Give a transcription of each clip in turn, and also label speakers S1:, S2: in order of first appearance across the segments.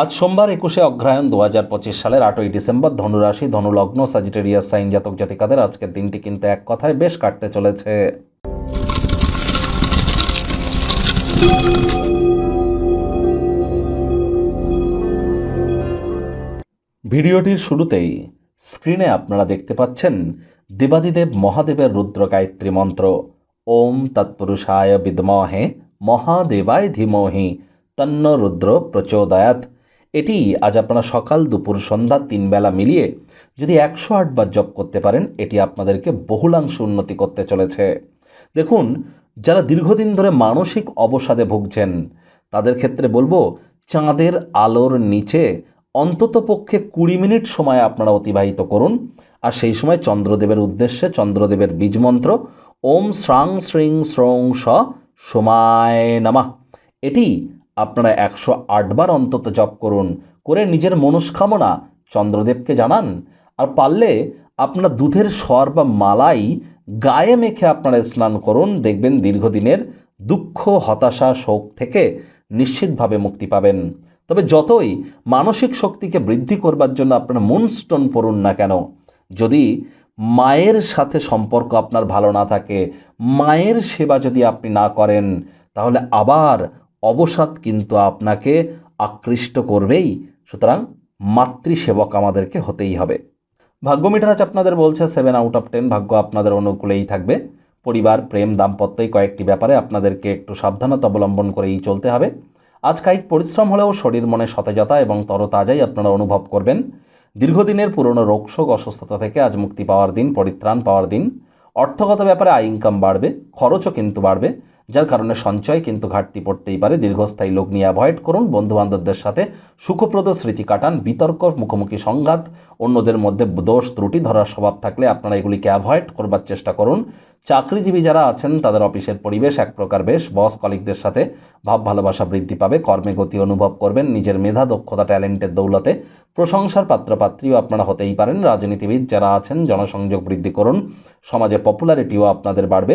S1: আজ সোমবার একুশে অগ্রহায়ণ দু হাজার পঁচিশ সালের আটই ডিসেম্বর ধনুরাশি, ধনুলগ্ন, সাজিটেরিয়াস সাইন জাতক জাতিকাদের আজকের দিনটি কিন্তু এক কথায় বেশ কাটতে চলেছে। ভিডিওটির শুরুতেই স্ক্রিনে আপনারা দেখতে পাচ্ছেন দেবাদিদেব মহাদেবের রুদ্র গায়ত্রী মন্ত্র। ওম তৎপুরুষায় বিদ্মহে মহাদেবায় ধীমহি। তন্ন রুদ্র প্রচোদয়াত এটি আজ আপনারা সকাল দুপুর সন্ধ্যা তিন বেলা মিলিয়ে যদি একশো আটবার জপ করতে পারেন, এটি আপনাদেরকে বহুলাংশ উন্নতি করতে চলেছে। দেখুন, যারা দীর্ঘদিন ধরে মানসিক অবসাদে ভুগছেন, তাদের ক্ষেত্রে বলব, চাঁদের আলোর নিচে অন্তত পক্ষে কুড়ি মিনিট সময় আপনারা অতিবাহিত করুন। আর সেই সময় চন্দ্রদেবের উদ্দেশ্যে চন্দ্রদেবের বীজমন্ত্র ওম শ্রাং শ্রিং শ্রং স, সোমায় নামা। এটি আপনারা একশো আটবার অন্তত জপ করুন, করে নিজের মনস্কামনা চন্দ্রদেবকে জানান। আর পারলে আপনারা দুধের স্বর বা মালাই গায়ে মেখে আপনারা স্নান করুন। দেখবেন দীর্ঘদিনের দুঃখ, হতাশা, শোক থেকে নিশ্চিতভাবে মুক্তি পাবেন। তবে যতই মানসিক শক্তিকে বৃদ্ধি করবার জন্য আপনারা মুনস্টোন পড়ুন না কেন, যদি মায়ের সাথে সম্পর্ক আপনার ভালো না থাকে, মায়ের সেবা যদি আপনি না করেন, তাহলে আবার অবসাদ কিন্তু আপনাকে আকৃষ্ট করবেই। সুতরাং মাতৃসেবক আমাদেরকে হতেই হবে। ভাগ্য মিটারাজ আপনাদের বলছে সেভেন আউট অফ টেন ভাগ্য আপনাদের অনুকূলেই থাকবে। পরিবার, প্রেম, দাম্পত্যই কয়েকটি ব্যাপারে আপনাদেরকে একটু সাবধানতা অবলম্বন করেই চলতে হবে। আজ কায়িক পরিশ্রম হলেও শরীর মনে সতেজতা এবং তরতাজাই আপনারা অনুভব করবেন। দীর্ঘদিনের পুরনো রোগশোক অসুস্থতা থেকে আজ মুক্তি পাওয়ার দিন, পরিত্রাণ পাওয়ার দিন। অর্থগত ব্যাপারে আয় ইনকাম বাড়বে, খরচও কিন্তু বাড়বে, যার কারণে সঞ্চয় কিন্তু ঘাটতি পড়তেই পারে। দীর্ঘস্থায়ী লোক নিয়ে অ্যাভয়েড করুন, বন্ধুবান্ধবদের সাথে সুখপ্রদ স্মৃতি কাটান, বিতর্ক, মুখোমুখি সংঘাত, অন্যদের মধ্যে দোষ ত্রুটি ধরার স্বভাব থাকলে আপনারা এগুলিকে অ্যাভয়েড করবার চেষ্টা করুন। চাকরিজীবী যারা আছেন, তাদের অফিসের পরিবেশ এক প্রকার বেশ। বস কলিকদের সাথে ভাব ভালোবাসা বৃদ্ধি পাবে, কর্মে গতি অনুভব করবেন, নিজের মেধা, দক্ষতা, ট্যালেন্টের দৌলতে প্রশংসার পাত্রপাত্রীও আপনারা হতেই পারেন। রাজনীতিবিদ যারা আছেন, জনসংযোগ বৃদ্ধি করুন, সমাজে পপুলারিটিও আপনাদের বাড়বে।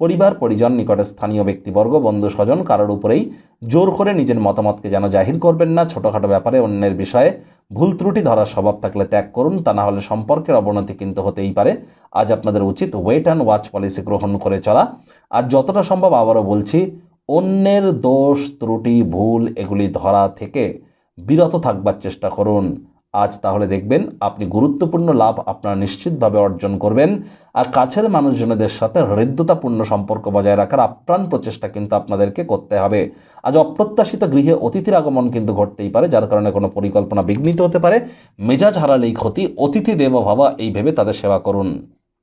S1: পরিবার, পরিজন, নিকটে স্থানীয় ব্যক্তিবর্গ, বন্ধু, স্বজন কারোর উপরেই জোর করে নিজের মতামতকে যেন জাহির করবেন না। ছোটোখাটো ব্যাপারে অন্যের বিষয়ে ভুল ত্রুটি ধরার স্বভাব থাকলে ত্যাগ করুন। তা না হলে সম্পর্কের অবনতি কিন্তু হতেই পারে। আজ আপনাদের উচিত ওয়েট অ্যান্ড ওয়াচ পলিসি গ্রহণ করে চলা। আর যতটা সম্ভব আবারও বলছি, অন্যের দোষ, ত্রুটি, ভুল এগুলি ধরা থেকে বিরত থাকবার চেষ্টা করুন। আজ তাহলে দেখবেন আপনি গুরুত্বপূর্ণ লাভ আপনারা নিশ্চিতভাবে অর্জন করবেন আর কাছের মানুষজনদের সাথে হৃদ্যতাপূর্ণ সম্পর্ক বজায় রাখার আপ্রাণ প্রচেষ্টা কিন্তু আপনাদেরকে করতে হবে। আজ অপ্রত্যাশিত গৃহে অতিথির আগমন কিন্তু ঘটতেই পারে, যার কারণে কোনো পরিকল্পনা বিঘ্নিত হতে পারে। মেজাজ হারালেই ক্ষতি, অতিথি দেব ভাবা, এই ভেবে তাদের সেবা করুন।